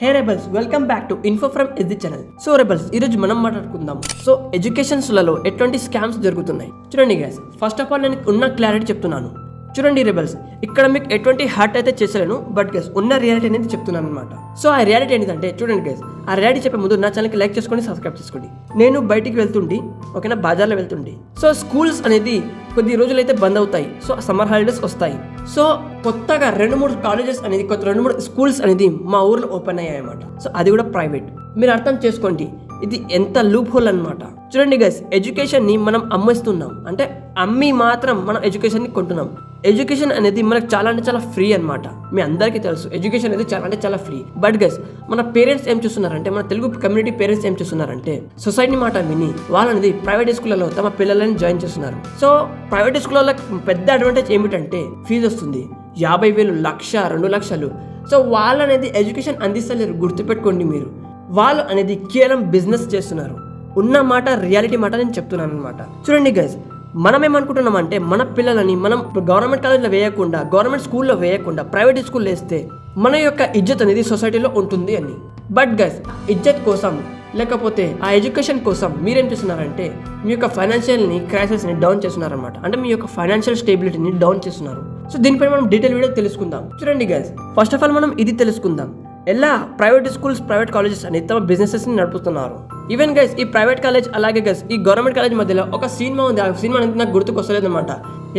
Hey rebels welcome back to info from S the channel so rebels ఈరోజు మనం మాట్లాడుకుందాం so ఎడ్యుకేషన్స్లలో ఎటువంటి scams జరుగుతున్నాయి? చూడండి గైస్ ఫస్ట్ ఆఫ్ ఆల్ నేను ఉన్న క్లారిటీ చెప్తున్నాను. చూడండి రిబల్స్. ఇక్కడ మీకు ఎటువంటి హర్ట్ అయితే చేసలేను బట్ గైస్ ఉన్న రియాలిటీ అనేది చెప్తున్నాను అనమాట సో ఆ రియాలిటీ ఏంటంటే చూడండి గైస్ ఆ రియాలిటీ చెప్పే ముందు నా ఛానల్కి లైక్ చేసుకోండి సబ్స్క్రైబ్ చేసుకోండి. నేను బయటికి వెళ్తుండి ఓకేనా బజార్లో వెళ్తుండి. సో స్కూల్స్ అనేది కొద్ది రోజులైతే బంద్ అవుతాయి. సో సమ్మర్ హాలిడేస్ వస్తాయి. సో కొత్తగా రెండు మూడు కాలేజెస్ అనేది కొత్త రెండు మూడు స్కూల్స్ అనేది మా ఊర్లో ఓపెన్ అయ్యాయి అనమాట సో అది కూడా ప్రైవేట్ మీరు అర్థం చేసుకోండి ఇది ఎంత లూప్ హోల్ అనమాట చూడండి గైస్ ఎడ్యుకేషన్ని మనం అమ్మేస్తున్నాం. అంటే అమ్మి మాత్రం మనం ఎడ్యుకేషన్ని కొంటున్నాం. ఎడ్యుకేషన్ అనేది మనకు చాలా అంటే చాలా ఫ్రీ అనమాట మీ అందరికీ తెలుసు ఎడ్యుకేషన్ అనేది చాలా అంటే చాలా ఫ్రీ బట్ గైస్ మన పేరెంట్స్ ఏం చూస్తున్నారంటే మన తెలుగు కమ్యూనిటీ పేరెంట్స్ ఏం చూస్తున్నారంటే సొసైటీ మాట విని వాళ్ళనేది ప్రైవేట్ స్కూళ్ళలో తమ పిల్లలని జాయిన్ చేస్తున్నారు. సో ప్రైవేట్ స్కూళ్ళలో పెద్ద అడ్వాంటేజ్ ఏమిటంటే ఫీజు వస్తుంది. యాభై వేలు లక్ష రెండు లక్షలు. సో వాళ్ళనేది ఎడ్యుకేషన్ అందిస్తలేరు గుర్తుపెట్టుకోండి మీరు. వాళ్ళు అనేది కేవలం బిజినెస్ చేస్తున్నారు. ఉన్న మాట రియాలిటీ మాట నేను చెప్తున్నాను అనమాట చూడండి గైజ్ మనం ఏమనుకుంటున్నాం అంటే మన పిల్లలని మనం గవర్నమెంట్ కాలేజ్లో వేయకుండా గవర్నమెంట్ స్కూల్లో వేయకుండా ప్రైవేట్ స్కూల్లో వేస్తే మన యొక్క ఇజ్జత్ అనేది సొసైటీలో ఉంటుంది అని. బట్ గైస్ ఇజ్జత్ కోసం లేకపోతే ఆ ఎడ్యుకేషన్ కోసం మీరేం చేస్తున్నారంటే మీ యొక్క ఫైనాన్షియల్ని క్రైసిస్ని డౌన్ చేస్తున్నారనమాట అంటే మీ యొక్క ఫైనాన్షియల్ స్టేబిలిటీని డౌన్ చేస్తున్నారు. సో దీనిపై మనం డీటెయిల్ వీడియో తెలుసుకుందాం. చూడండి గైస్ ఫస్ట్ ఆఫ్ ఆల్ మనం ఇది తెలుసుకుందాం. ఎలా ప్రైవేట్ స్కూల్స్ ప్రైవేట్ కాలేజెస్ అని తమ బిజినెసెస్ని నడుపుతున్నారు ఈవెన్ గైస్ ఈ ప్రైవేట్ కాలేజ్ అలాగే గైస్ ఈ గవర్నమెంట్ కాలేజ్ మధ్యలో ఒక సినిమా ఉంది. ఆ సినిమా అనేది నాకు గుర్తుకొస్తలేదు అనమాట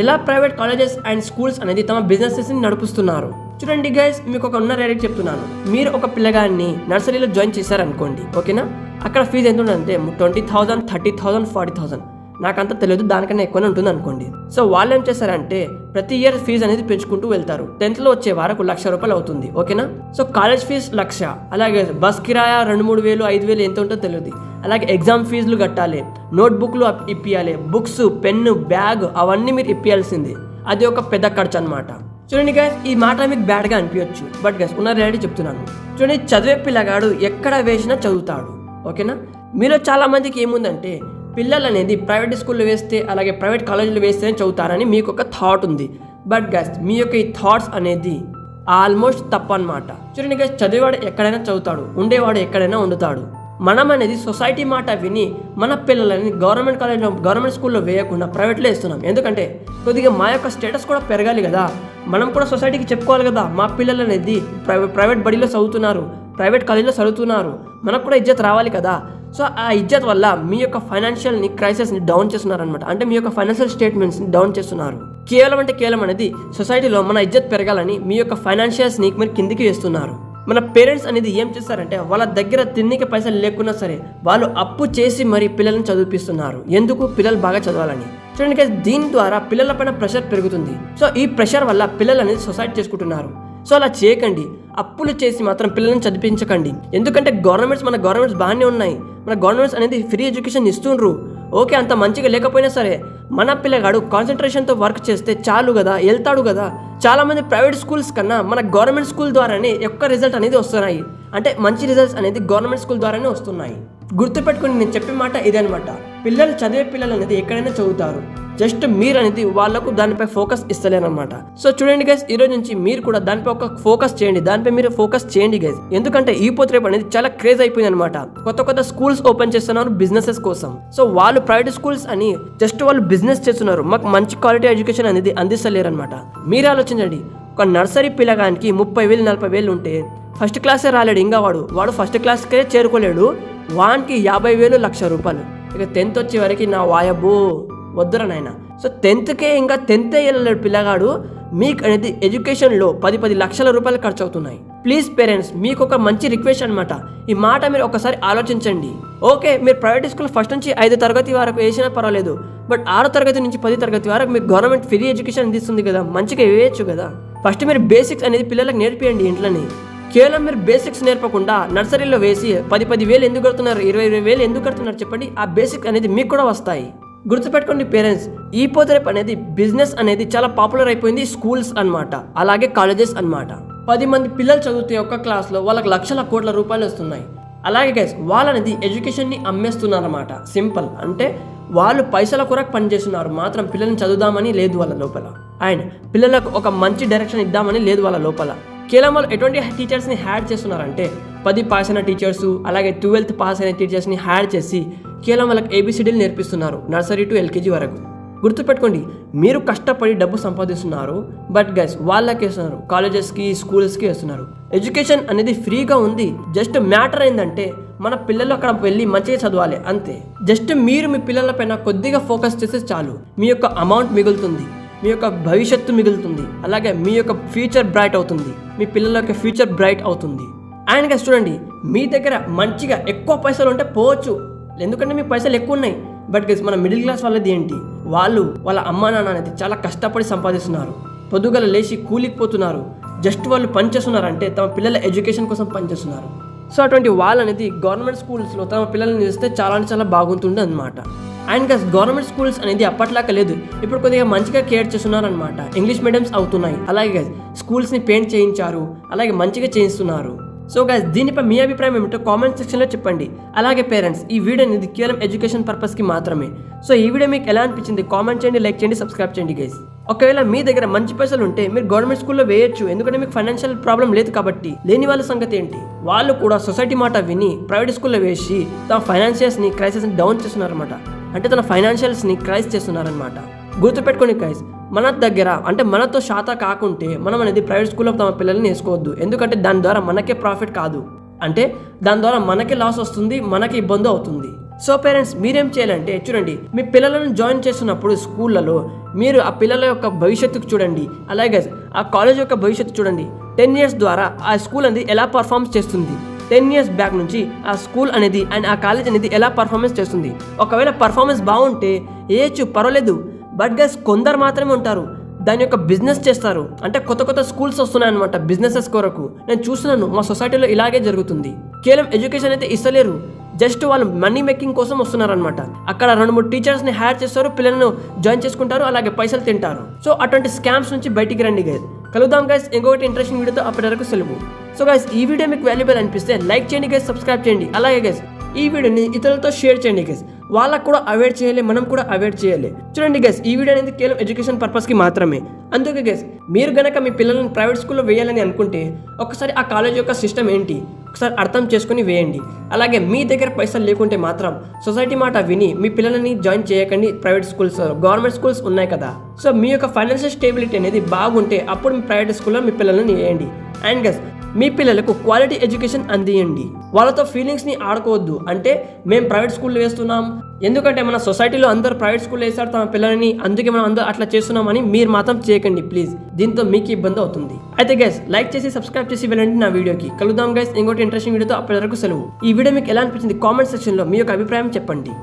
ఎలా ప్రైవేట్ కాలేజెస్ అండ్ స్కూల్స్ అనేది తమ బిజినెసెస్ని నడుపుతున్నారు చూడండి గైస్ మీకు ఒక ఉన్న రేట్ చెప్తున్నాను. మీరు ఒక పిల్లగాన్ని నర్సరీలో జాయిన్ చేశారనుకోండి ఓకేనా? అక్కడ ఫీజు ఎంత ఉంటుందంటే twenty thousand thirty thousand forty thousand. నాకంత తెలియదు దానికన్నా ఎక్కువనే ఉంటుంది అనుకోండి. సో వాళ్ళు ఏం చేస్తారంటే ప్రతి ఇయర్ ఫీజు అనేది పెంచుకుంటూ వెళ్తారు. టెన్త్లో వచ్చే వరకు లక్ష రూపాయలు అవుతుంది ఓకేనా? సో కాలేజ్ ఫీజు లక్ష అలాగే బస్ కిరాయా రెండు మూడు వేలు ఐదు వేలు ఎంత ఉంటుందో తెలియదు. అలాగే ఎగ్జామ్ ఫీజులు కట్టాలి నోట్బుక్లు ఇప్పియాలి బుక్స్ పెన్ను బ్యాగ్ అవన్నీ మీరు ఇప్పియాల్సింది. అది ఒక పెద్ద ఖర్చు అనమాట చూడండి గైస్ ఈ మాట మీకు బ్యాడ్గా అనిపించచ్చు బట్ గైస్ ఉన్న రియాలిటీ చెప్తున్నాను. చూడండి చదివే పిల్లగాడు ఎక్కడ వేసినా చదువుతాడు ఓకేనా? మీలో చాలా మందికి ఏముందంటే పిల్లలు అనేది ప్రైవేట్ స్కూల్లో వేస్తే అలాగే ప్రైవేట్ కాలేజీలో వేస్తేనే చదువుతారని మీకు ఒక థాట్ ఉంది. బట్ గైస్ మీ యొక్క ఈ థాట్స్ అనేది ఆల్మోస్ట్ తప్ప అనమాట చూడండి గైస్ చదివేవాడు ఎక్కడైనా చదువుతాడు ఉండేవాడు ఎక్కడైనా ఉండుతాడు మనం అనేది సొసైటీ మాట విని మన పిల్లలని గవర్నమెంట్ కాలేజ్లో గవర్నమెంట్ స్కూల్లో వేయకుండా ప్రైవేట్లో వేస్తున్నాం. ఎందుకంటే కొద్దిగా మా యొక్క స్టేటస్ కూడా పెరగాలి కదా. మనం కూడా సొసైటీకి చెప్పుకోవాలి కదా మా పిల్లలు అనేది ప్రైవేట్ ప్రైవేట్ బడిలో చదువుతున్నారు ప్రైవేట్ కాలేజ్లో చదువుతున్నారు మనకు కూడా ఇజ్జత్ రావాలి కదా. సో ఆ ఇజ్జత్ వల్ల మీ యొక్క ఫైనాన్షియల్ని క్రైసిస్ని డౌన్ చేస్తున్నారనమాట అంటే మీ యొక్క ఫైనాన్షియల్ స్టేట్మెంట్స్ని డౌన్ చేస్తున్నారు. కేవలం అంటే కేవలం అనేది సొసైటీలో మన ఇజ్జత్ పెరగాలని మీ యొక్క ఫైనాన్షియల్స్ని మీరు కిందికి వేస్తున్నారు. మన పేరెంట్స్ అనేది ఏం చేస్తారంటే వాళ్ళ దగ్గర తిన్నికి పైసలు లేకున్నా సరే వాళ్ళు అప్పు చేసి మరి పిల్లల్ని చదివిపిస్తున్నారు. ఎందుకు? పిల్లలు బాగా చదవాలని. చూడండి దీని ద్వారా పిల్లల పైన ప్రెషర్ పెరుగుతుంది. సో ఈ ప్రెషర్ వల్ల పిల్లలు అనేది సొసైడ్ చేసుకుంటున్నారు. సో అలా చేయకండి. అప్పులు చేసి మాత్రం పిల్లల్ని చదివించకండి. ఎందుకంటే గవర్నమెంట్స్ మన గవర్నమెంట్స్ బాగానే ఉన్నాయి. మన గవర్నమెంట్స్ అనేది ఫ్రీ ఎడ్యుకేషన్ ఇస్తుండ్రు. ఓకే అంత మంచిగా లేకపోయినా సరే మన పిల్లగాడు కాన్సన్ట్రేషన్తో వర్క్ చేస్తే చాలు కదా వెళ్తాడు కదా. చాలా మంది ప్రైవేట్ స్కూల్స్ కన్నా మన గవర్నమెంట్ స్కూల్ ద్వారానే ఎక్కువ రిజల్ట్ అనేది వస్తున్నాయి. అంటే మంచి రిజల్ట్స్ అనేది గవర్నమెంట్ స్కూల్ ద్వారానే వస్తున్నాయి. గుర్తుపెట్టుకుని నేను చెప్పే మాట ఇదే అనమాట పిల్లలు చదివే పిల్లలు అనేది ఎక్కడైనా చదువుతారు. జస్ట్ మీరు అనేది వాళ్ళకు దానిపై ఫోకస్ ఇస్తలేనమాట సో చూడండి గైస్ ఈ రోజు నుంచి మీరు కూడా దానిపై ఒక ఫోకస్ చేయండి. దానిపై మీరు ఫోకస్ చేయండి గైస్ ఎందుకంటే ఈ పోత్రేపు అనేది చాలా క్రేజ్ అయిపోయింది అనమాట కొత్త కొత్త స్కూల్స్ ఓపెన్ చేస్తున్నారు బిజినెసెస్ కోసం. సో వాళ్ళు ప్రైవేట్ స్కూల్స్ అని జస్ట్ వాళ్ళు బిజినెస్ చేస్తున్నారు. మాకు మంచి క్వాలిటీ ఎడ్యుకేషన్ అనేది అందిస్తలేరు అనమాట మీరు ఆలోచించండి. ఒక నర్సరీ పిల్లగానికి ముప్పై వేలు నలభై వేలు ఉంటే ఫస్ట్ క్లాసే రాలేడు ఇంకా వాడు. వాడు ఫస్ట్ క్లాస్కే చేరుకోలేడు. వానికి యాభై వేలు లక్ష రూపాయలు. ఇక టెన్త్ వచ్చే వరకు నా వాయబో వద్దురా నాయన. సో టెన్త్కే ఇంకా టెన్త్ వెళ్ళలేడు పిల్లగాడు మీకు అనేది ఎడ్యుకేషన్లో పది పది లక్షల రూపాయలు ఖర్చు అవుతున్నాయి ప్లీజ్ పేరెంట్స్ మీకు ఒక మంచి రిక్వెస్ట్ అనమాట ఈ మాట మీరు ఒకసారి ఆలోచించండి. ఓకే మీరు ప్రైవేట్ స్కూల్ ఫస్ట్ నుంచి ఐదు తరగతి వరకు వేసినా పర్వాలేదు బట్ ఆరో తరగతి నుంచి పది తరగతి వరకు మీకు గవర్నమెంట్ ఫ్రీ ఎడ్యుకేషన్ అందిస్తుంది కదా మంచిగా వేయచ్చు కదా. ఫస్ట్ మీరు బేసిక్స్ అనేది పిల్లలకు నేర్పియండి ఇంట్లోని. కేవలం మీరు బేసిక్స్ నేర్పకుండా నర్సరీలో వేసి పది పది వేలు ఎందుకు కడుతున్నారు ఇరవై ఇరవై వేలు ఎందుకు కడుతున్నారు చెప్పండి ఆ బేసిక్ అనేది మీకు కూడా వస్తాయి. గుర్తుపెట్టుకోండి పేరెంట్స్ ఈ పోతరేపు అనేది బిజినెస్ అనేది చాలా పాపులర్ అయిపోయింది స్కూల్స్ అన్నమాట అలాగే కాలేజెస్ అనమాట పది మంది పిల్లలు చదివితే ఒక్క క్లాస్లో వాళ్ళకి లక్షల కోట్ల రూపాయలు వస్తున్నాయి. అలాగే గైస్ వాళ్ళనేది ఎడ్యుకేషన్ని అమ్మేస్తున్నారన్నమాట సింపుల్. అంటే వాళ్ళు పైసల కొరకు పనిచేస్తున్నారు మాత్రం పిల్లల్ని చదువుదామని లేదు వాళ్ళ లోపల. అండ్ పిల్లలకు ఒక మంచి డైరెక్షన్ ఇద్దామని లేదు వాళ్ళ లోపల. కేవలం వాళ్ళు ఎటువంటి టీచర్స్ని హ్యాడ్ చేస్తున్నారంటే పది పాస్ అయిన టీచర్స్ అలాగే ట్వెల్త్ పాస్ అయిన టీచర్స్ని హైర్ చేసి కేవలం వాళ్ళకి ఏబిసిడీలు నేర్పిస్తున్నారు నర్సరీ టు ఎల్కేజీ వరకు. గుర్తుపెట్టుకోండి మీరు కష్టపడి డబ్బు సంపాదిస్తున్నారు బట్ గైస్ వాళ్ళకి వేస్తున్నారు కాలేజెస్కి స్కూల్స్కి వేస్తున్నారు. ఎడ్యుకేషన్ అనేది ఫ్రీగా ఉంది జస్ట్ మ్యాటర్ ఏంటంటే మన పిల్లలు అక్కడ వెళ్ళి మంచిగా చదవాలి అంతే. జస్ట్ మీరు మీ పిల్లల పైన కొద్దిగా ఫోకస్ చేస్తే చాలు మీ యొక్క అమౌంట్ మిగులుతుంది మీ యొక్క భవిష్యత్తు మిగులుతుంది అలాగే మీ యొక్క ఫ్యూచర్ బ్రైట్ అవుతుంది మీ పిల్లల యొక్క ఫ్యూచర్ బ్రైట్ అవుతుంది. ఆయనకి చూడండి మీ దగ్గర మంచిగా ఎక్కువ పైసలు ఉంటే పోవచ్చు. ఎందుకంటే మీ పైసలు ఎక్కువ ఉన్నాయి. బట్ గైస్ మన మిడిల్ క్లాస్ వాళ్ళది ఏంటి? వాళ్ళు వాళ్ళ అమ్మా నాన్న అనేది చాలా కష్టపడి సంపాదిస్తున్నారు. పొద్దుగల లేచి కూలికి పోతున్నారు. జస్ట్ వాళ్ళు పనిచేస్తున్నారు అంటే తమ పిల్లల ఎడ్యుకేషన్ కోసం పనిచేస్తున్నారు సో అటువంటి వాళ్ళు అనేది గవర్నమెంట్ స్కూల్స్లో తమ పిల్లల్ని చేస్తే చాలా అంటే చాలా బాగుంటుంది అనమాట అండ్ గస్ గవర్నమెంట్ స్కూల్స్ అనేది అప్పట్లాగా లేదు. ఇప్పుడు కొద్దిగా మంచిగా కేర్ చేస్తున్నారు అనమాట ఇంగ్లీష్ మీడియంస్ అవుతున్నాయి. అలాగే స్కూల్స్ని పెయింట్ చేయించారు. అలాగే మంచిగా చేయిస్తున్నారు. సో గైస్ దీనిపై మీ అభిప్రాయం ఏమిటో కామెంట్ సెక్షన్లో చెప్పండి. అలాగే పేరెంట్స్ ఈ వీడియో అనేది కేవలం ఎడ్యుకేషన్ పర్పస్కి మాత్రమే. సో ఈ వీడియో మీకు ఎలా అనిపించింది? కామెంట్ చేయండి లైక్ చేయండి సబ్స్క్రైబ్ చేయండి గైస్ ఒకవేళ మీ దగ్గర మంచి పైసలు ఉంటే మీరు గవర్నమెంట్ స్కూల్లో వేయొచ్చు. ఎందుకంటే మీకు ఫైనాన్షియల్ ప్రాబ్లం లేదు కాబట్టి. లేని వాళ్ళ సంగతి ఏంటి? వాళ్ళు కూడా సొసైటీ మాట విని ప్రైవేట్ స్కూల్లో వేసి తమ ఫైనాన్షియల్స్ని క్రైసిస్ని డౌన్ చేస్తున్నారన్నమాట. అంటే తన ఫైనాన్షియల్స్ని క్రైస్ చేస్తున్నారనమాట గుర్తుపెట్టుకోండి క్రైస్ మన దగ్గర అంటే మనతో శాత కాకుంటే మనం అనేది ప్రైవేట్ స్కూల్లో తమ పిల్లల్ని వేసుకోవద్దు ఎందుకంటే దాని ద్వారా మనకే ప్రాఫిట్ కాదు. అంటే దాని ద్వారా మనకే లాస్ వస్తుంది మనకి ఇబ్బంది అవుతుంది. సో పేరెంట్స్ మీరేం చేయాలంటే చూడండి మీ పిల్లలను జాయిన్ చేస్తున్నప్పుడు స్కూళ్ళలో మీరు ఆ పిల్లల యొక్క భవిష్యత్తుకు చూడండి. అలాగే ఆ కాలేజ్ యొక్క భవిష్యత్తు చూడండి. టెన్ ఇయర్స్ ద్వారా ఆ స్కూల్ అనేది ఎలా పర్ఫార్మ్ చేస్తుంది? టెన్ ఇయర్స్ బ్యాక్ నుంచి ఆ స్కూల్ అనేది అండ్ ఆ కాలేజ్ అనేది ఎలా పర్ఫార్మెన్స్ చేస్తుంది? ఒకవేళ పర్ఫార్మెన్స్ బాగుంటే ఏయచ్చు పర్వాలేదు. బట్ గైస్ కొందరు మాత్రమే ఉంటారు. దాని యొక్క బిజినెస్ చేస్తారు. అంటే కొత్త కొత్త స్కూల్స్ వస్తున్నాయి అనమాట బిజినెసెస్ కొరకు. నేను చూస్తున్నాను మా సొసైటీలో ఇలాగే జరుగుతుంది. కేవలం ఎడ్యుకేషన్ అయితే ఇస్తలేరు. జస్ట్ వాళ్ళు మనీ మేకింగ్ కోసం వస్తున్నారనమాట అక్కడ రెండు మూడు టీచర్స్ని హైర్ చేస్తారు పిల్లలను జాయిన్ చేసుకుంటారు అలాగే పైసలు తింటారు. సో అటువంటి స్కామ్స్ నుంచి బయటికి రండి గైస్. కలుద్దాం గైస్ ఇంకొకటి ఇంట్రెస్టింగ్ వీడియోతో అప్పటి వరకు సెలవు. సో గైస్ ఈ వీడియో మీకు వాల్యుబుల్ అనిపిస్తే లైక్ చేయండి గైస్ సబ్స్క్రైబ్ చేయండి. అలాగే గైస్ ఈ వీడియోని ఇతరులతో షేర్ చేయండి గైస్. వాళ్ళకు కూడా అవాయిడ్ చేయాలి మనం కూడా అవాయిడ్ చేయాలి. చూడండి గైస్ ఈ వీడియో అనేది కేవలం ఎడ్యుకేషన్ పర్పస్కి మాత్రమే. అందుకే గైస్ మీరు గనక మీ పిల్లల్ని ప్రైవేట్ స్కూల్లో వేయాలని అనుకుంటే ఒకసారి ఆ కాలేజ్ యొక్క సిస్టమ్ ఏంటి? ఒకసారి అర్థం చేసుకుని వేయండి. అలాగే మీ దగ్గర పైసలు లేకుంటే మాత్రం సొసైటీ మాట విని మీ పిల్లలని జాయిన్ చేయకండి ప్రైవేట్ స్కూల్స్ గవర్నమెంట్ స్కూల్స్ ఉన్నాయి కదా. సో మీ యొక్క ఫైనాన్షియల్ స్టేబిలిటీ అనేది బాగుంటే అప్పుడు మీ ప్రైవేట్ స్కూల్లో మీ పిల్లల్ని వేయండి. అండ్ గస్ మీ పిల్లలకు క్వాలిటీ ఎడ్యుకేషన్ అందియండి. వాళ్ళతో ఫీలింగ్స్ని ఆడుకోవద్దు. అంటే మేము ప్రైవేట్ స్కూల్లో వేస్తున్నాం. ఎందుకంటే మన సొసైటీలో అందరూ ప్రైవేట్ స్కూల్ వేస్తారు తమ పిల్లలని. అందుకే మనం అందరూ అట్లా చేస్తున్నామని మీరు మాత్రం చేయకండి ప్లీజ్ దీంతో మీకు ఇబ్బంది అవుతుంది. అయితే గైస్ లైక్ చేసి సబ్స్క్రైబ్ చేసి వెళ్ళండి నా వీడియోకి. కలుద్దాం గైస్ ఇంకోటి ఇంట్రెస్టింగ్ వీడియోతో అప్పటి వరకు సెలవు. ఈ వీడియో మీకు ఎలా అనిపించింది? కామెంట్ సెక్షన్లో మీ యొక్క అభిప్రాయం చెప్పండి.